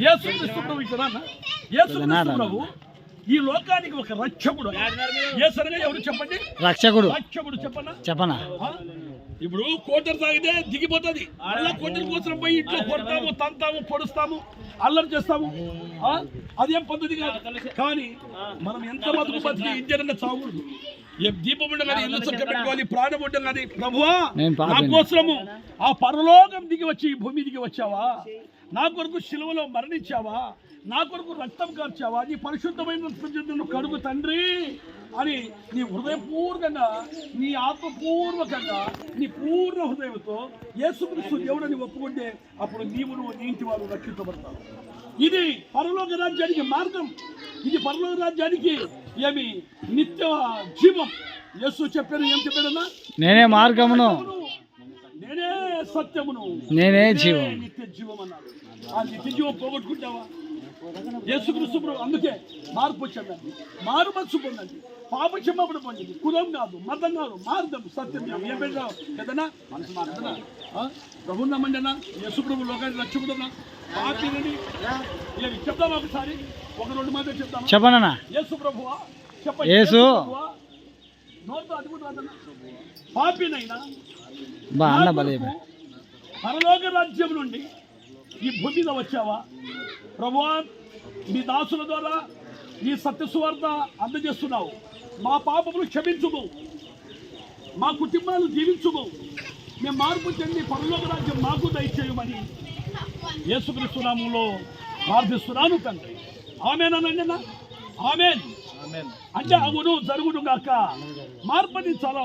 యేసుక్రీస్తు ప్రభు ఇక్కడ. యేసుక్రీస్తు ప్రభు ఈ లోకానికి ఒక రక్షకుడు. యేసనగా ఎవరు చెప్పండి? రక్షకుడు. రక్షకుడు చెప్పనా? ఆ? ఇప్పుడు కోటర్ తాగితే దిగిపోతుంది. అలా కోటర్ కోసం పోయి ఇంట్లో కొడతాము తంతాము పొడుస్తాము అల్లరి చేస్తాము? అదేం పద్ధతి కాదు. కానీ మనం ఎంత బతుకు బతికి ఇంజనన్న చావకూడదు. దీపం ఉండగానే ఇల్లు చక్క పెట్టుకోవాలి ప్రాణం ఉండగానే ప్రభువా నా. కోసము ఆ పరలోకం దిగి వచ్చి ఈ భూమి దిగి వచ్చావా? నా కొరకు శిలువలో మరణించావా? నా కొరకు రక్తం కార్చావా? నీ పరిశుద్ధమైన ప్రజలను కడుగు తండ్రి అని నీ హృదయపూర్వకంగా నీ ఆత్మపూర్వకంగా నీ పూర్ణ హృదయంతో యేసుక్రీస్తు దేవుడని ఒప్పుకుంటే అప్పుడు నీవు నువ్వు నీ ఇంటి వారు రక్షించబడతావు ఇది పరలోక రాజ్యానికి మార్గం. ఇది పరలోక రాజ్యానికి ఏమి నిత్య జీవం? యేసు చెప్పాను ఏం చెప్పాడన్నా? నేనే మార్గమును. నేనే సత్యమును. నేనే జీవం. నిత్య జీవం అన్నాడు. ఆ నిత్య జీవం పోగొట్టుకుంటావా? యేసుక్రీస్తు ప్రభు అందుకే మార్పు వచ్చిందండి. మారు మనసు పొందండి. పాప క్షమాపణ పొందండి. కులం కాదు మతం కాదు మార్గం సత్యం ఏం పెట్టావు కదనా మనసు మారుదనా ప్రభు నమ్మండి అన్న? యేసు ప్రభు లోకాన్ని రక్షకుడన్నా చెప్తామా ఒకసారి? ఒక రెండు చెప్పనన్నా. యేసు ప్రభువా యేసు. నోటితో పాపినైనా బా అన్న నా బలే కొరకు పరలోక రాజ్యం నుండి ఈ భూమి మీద వచ్చావా? ప్రభువా మీ దాసుల ద్వారా ఈ సత్య సువార్త అందజేస్తున్నావు. మా పాపములు క్షమించుము. మా కుటుంబాలు జీవించుము. మేము మార్పు చెంది పరలోక రాజ్యం మాకు దయచేయమని యేసుక్రీస్తు నామంలో ప్రార్థిస్తున్నాను తండ్రి. ఆమెనండి ఆమెన్. అంటే అవును జరుగును గాక. మార్పని చాలా